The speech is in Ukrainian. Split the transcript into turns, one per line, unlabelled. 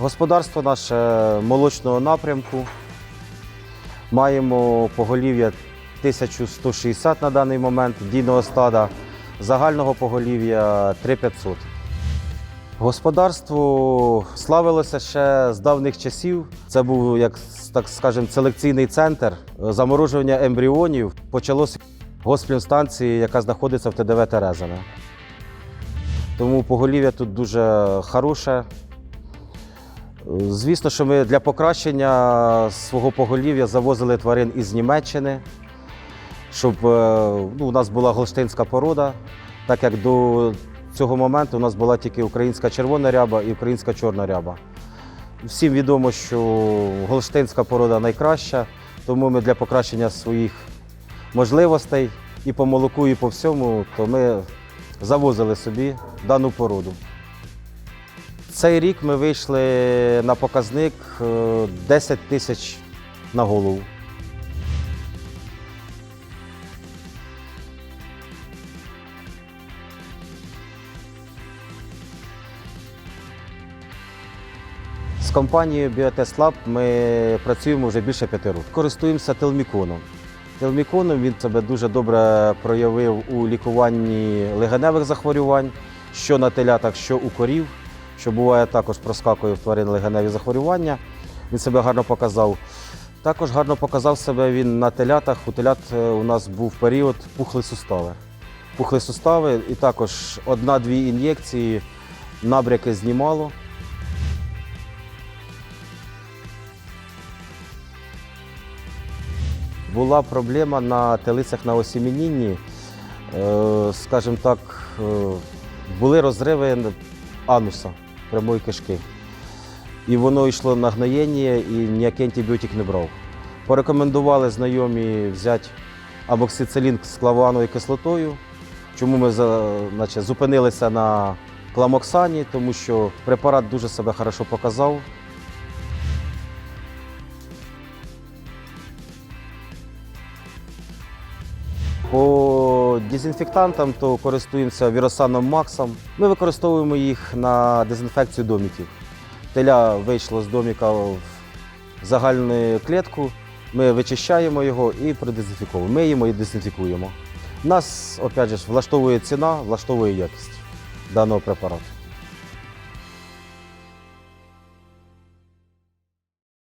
Господарство наше молочного напрямку. Маємо поголів'я 1160 на даний момент дійного стада, загального поголів'я 3500. Господарство славилося ще з давніх часів. Це був, як так скажемо, селекційний центр заморожування ембріонів. Почалося госплімстанції, яка знаходиться в ТДВ Терезине. Тому поголів'я тут дуже хороше. Звісно, що ми для покращення свого поголів'я завозили тварин із Німеччини, щоб е, ну, у нас була голштинська порода, так як до цього моменту у нас була тільки українська червона ряба і українська чорна ряба. Всім відомо, що голштинська порода найкраща, тому ми для покращення своїх можливостей і по молоку, і по всьому, то ми завозили собі дану породу. Цей рік ми вийшли на показник е, 10 тисяч на голову. З компанією Lab ми працюємо вже більше п'яти років. Користуємося телміконом. Телміконом він себе дуже добре проявив у лікуванні легеневих захворювань, що на телятах, що у корів, що буває також проскакує в тварин легеневі захворювання. Він себе гарно показав. Також гарно показав себе він на телятах. У телят е, у нас був період пухли сустави. Пухли сустави і також одна-дві ін'єкції набряки знімало. Була проблема на телицях на осімінінні. Е, Скажімо так, е, були розриви ануса прямої кишки. І воно йшло на гноєння і ніякий антибіотик не брав. Порекомендували знайомі взяти амоксицилін з клавановою кислотою. Чому ми значить, зупинилися на кламоксані, тому що препарат дуже себе хорошо показав. По дезінфектантам то користуємося віросаном Максом. Ми використовуємо їх на дезінфекцію доміків. Теля вийшло з доміка в загальну клітку, ми вичищаємо його і продезінфіковуємо. Миємо і дезінфікуємо. Нас, опять же, влаштовує ціна, влаштовує якість даного препарату.